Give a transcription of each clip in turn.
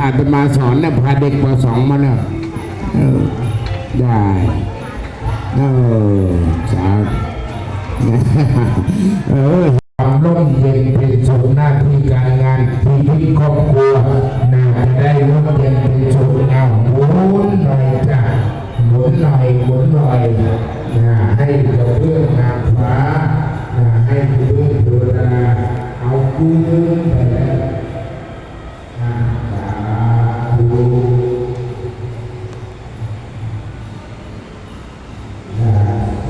อาตมาสอนเนี่ยพาเด็กปสองมาเนี่ยเออได้เออสาเออความร่มเย็นเป็นสุขหน้าที่การงานชีวิตครอบครัวน่าจะได้ร่มเย็นเป็นสุขเอาหมุนหน่อยจ้ะหมุนหน่อยหมุนหน่อยนะให้กระเบื้อง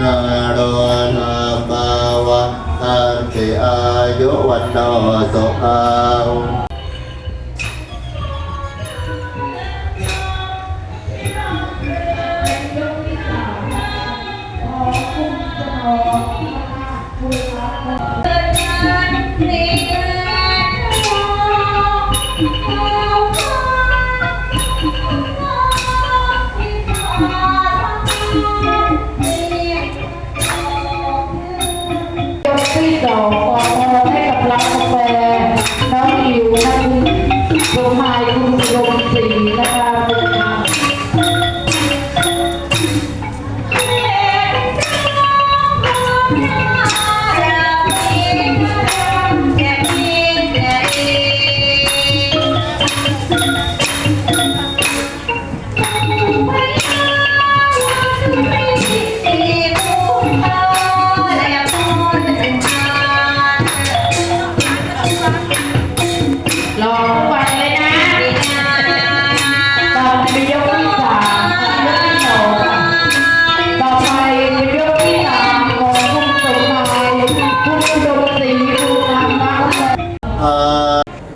นาโดนามาวะทันติอายุวันโนสุขังอบคุตอา